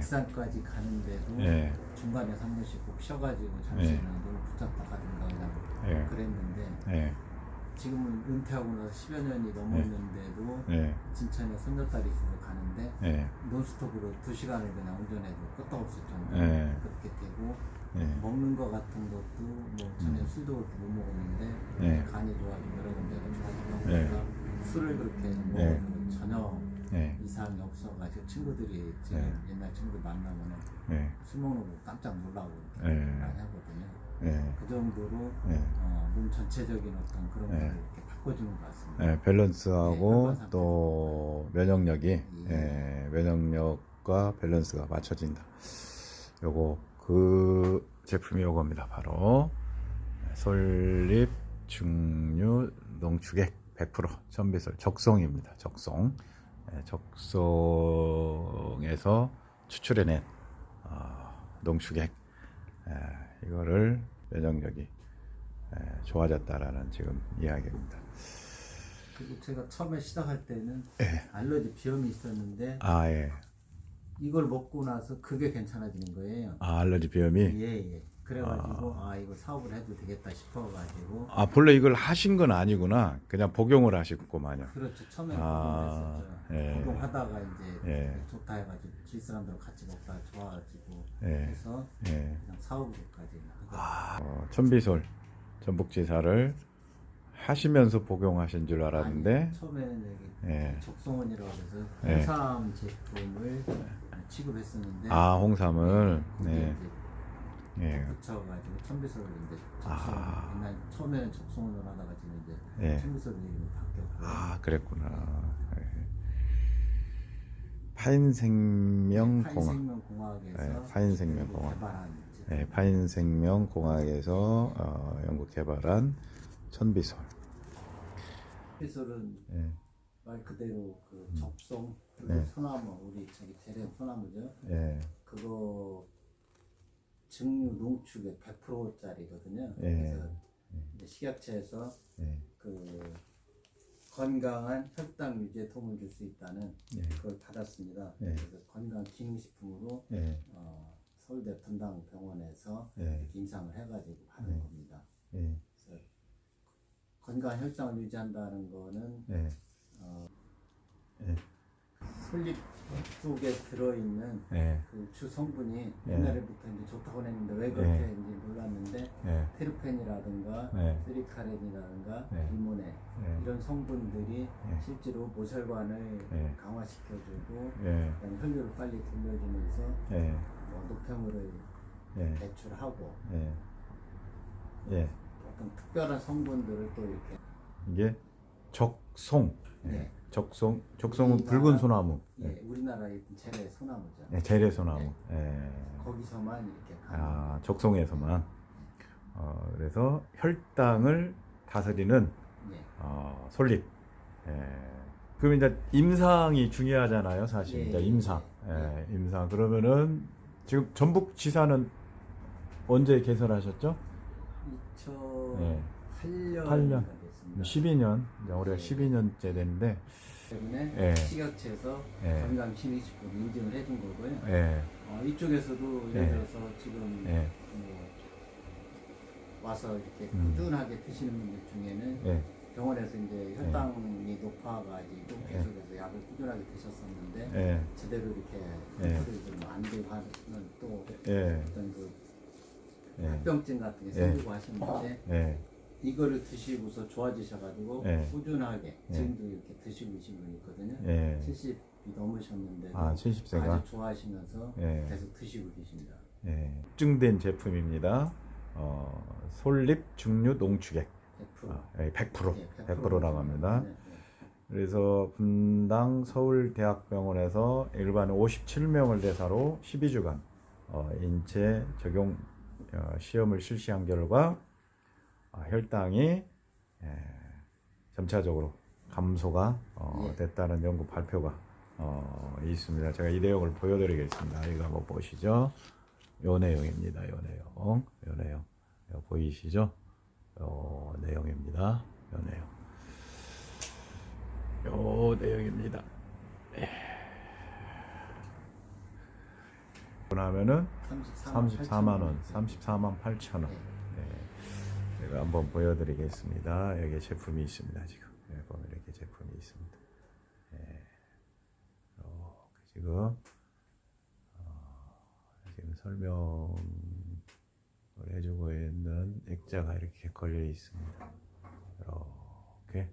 예. 익산까지 가는데도 예. 중간에 한 번씩 꼭 쉬어가지고 예. 잠시는 너무 붙잡다 가든가 그냥 예. 그랬는데 예. 지금은 은퇴하고 나서 10여 년이 넘었는데도 예. 진천에 손녀딸이 있어서 가는데 예. 논스톱으로 두 시간을 그냥 운전해도 끄떡없을 정도로 예. 그렇게 되고 예. 먹는 거 같은 것도 뭐 전에 술도 그렇게 못 먹었는데 예. 간이 좋아지고 여러 군데 예. 보니까 술을 그렇게 예. 먹어도 전혀 예. 이상이 없어가지고 친구들이 지금 예. 옛날 친구들 만나면은 예. 술 먹는 거 깜짝 놀라고 예. 많이 하거든요. 예. 그 정도로 예. 어, 몸 전체적인 어떤 그런 예. 거를 이렇게 바꿔주는 것 같습니다. 예, 밸런스하고 네, 또 면역력이 예. 예, 면역력과 밸런스가 맞춰진다. 요거 그 제품이 요겁니다. 바로 솔립 중류 농축액 100% 천비솔 적송입니다. 적송. 예, 적송에서 추출해낸 어, 농축액 예, 이거를 면역력이 예, 좋아졌다라는 지금 이야기입니다. 그리고 제가 처음에 시작할 때는 예. 알러지 비염이 있었는데 아 예. 이걸 먹고 나서 그게 괜찮아지는 거예요. 아, 알러지 비염이. 예 예. 그래가지고 아. 이거 사업을 해도 되겠다 싶어가지고 아 본래 이걸 하신 건 아니구나. 그냥 복용을 하셨구만요. 그렇죠. 처음에 아, 복용했었죠. 예. 복용하다가 이제 예. 좋다 해가지고 주위 사람들 같이 먹다 좋아가지고 예. 해서 예. 그냥 사업으로까지 어, 천비솔 전북지사를 하시면서 복용하신 줄 알았는데 처음에는 여기 예. 적송원이라고 해서 예. 홍삼 제품을 취급했었는데 아 홍삼을 그게 네. 이제 예. 붙여가지고 이제 적송 아. 옛날 처음에는 적송원으로 하다가 지금 이제 예. 이름이 바뀌었고 아 그랬구나. 예. 파인생명공학. 파인생명공학에서 예, 파인생명공학. 개발한. 네, 파인생명공학에서 어, 연구 개발한 천비솔. 천비솔은 예. 말 그대로 그 음. 네. 소나무 우리 저기 대략 소나무죠. 예. 그거 증류 농축의 100%짜리거든요. 예. 그래서 이제 식약처에서 예. 그 건강한 혈당 유지에 도움을 줄 수 있다는 예. 그걸 받았습니다. 예. 그래서 건강 기능식품으로 예. 어, 서울대 분당병원에서 예. 임상을 해가지고 받은 예. 겁니다. 예. 그래서 건강한 혈당을 유지한다는 거는 예. 솔잎 속에 들어있는 예. 그 주 성분이 예. 옛날에부터 이제 좋다고 했는데 왜 그렇게 예. 이제 몰랐는데 예. 테르펜이라든가 예. 쓰리카렌이라든가 예. 리모네 예. 이런 성분들이 예. 실제로 모혈관을 예. 강화시켜주고 예. 혈류를 빨리 돌려주면서 예. 뭐 노폐물을 예. 배출하고 예. 예. 어떤 특별한 성분들을 또 이렇게 이게 적송. 예. 네. 적송. 적송은 우리나라- 붉은 소나무. 예, 예. 우리나라의 재래 소나무죠. 예. 재래 소나무. 예. 거기서만 이렇게 가는 아, 적송에서만. 어, 그래서 혈당을 다스리는 예. 어, 솔잎. 예. 그럼 이제 임상이 중요하잖아요, 사실. 예, 이제 예, 임상. 예. 예, 임상. 그러면은 지금 전북 지사는 언제 개설하셨죠? 2008년 팔 년. 됐습니다. 12년. 이제 올해 예. 12년째 됐는데. 때문에 예. 식약처에서 예. 건강 기능식품 인증을 해준 거고요. 예. 어, 이쪽에서도 예를 예. 들어서 지금 예. 뭐 와서 이렇게 음. 꾸준하게 드시는 분들 중에는 예. 병원에서 이제 혈당이 높아가지고 예. 계속해서 약을 꾸준하게 드셨었는데 예. 제대로 이렇게 예. 컨트롤이 좀안 되고 하는 또 예. 어떤 그 예. 합병증 같은 게 예. 생기고 하시는데 예. 이거를 드시고서 좋아지셔가지고 예. 꾸준하게 예. 지금도 이렇게 드시고 계신 분이 있거든요. 예. 70이 넘으셨는데 아, 70세가. 아주 좋아하시면서 예. 계속 드시고 계십니다. 예. 증된 제품입니다. 어, 솔잎 중류 농축액. 100%. 아, 예, 100%. 예, 100%라고 합니다. 네, 네. 그래서 분당 서울대학병원에서 일반 57명을 대상으로 12주간 어, 인체 적용 어, 시험을 실시한 결과 아, 혈당이 에, 점차적으로 감소가 어, 예. 됐다는 연구 발표가 어, 있습니다. 제가 이 내용을 보여드리겠습니다. 이거 한번 보시죠. 요 내용입니다. 요 내용, 요 내용 요 보이시죠? 요 내용입니다. 요 내용. 요 내용입니다. 예. 하면은 34만, 34만 원, 34만 8천 원. 제가 한번 보여드리겠습니다. 여기 제품이 있습니다. 지금 네, 보면 이렇게 제품이 있습니다. 네. 이렇게 지금 어, 지금 설명을 해주고 있는 액자가 이렇게 걸려 있습니다. 이렇게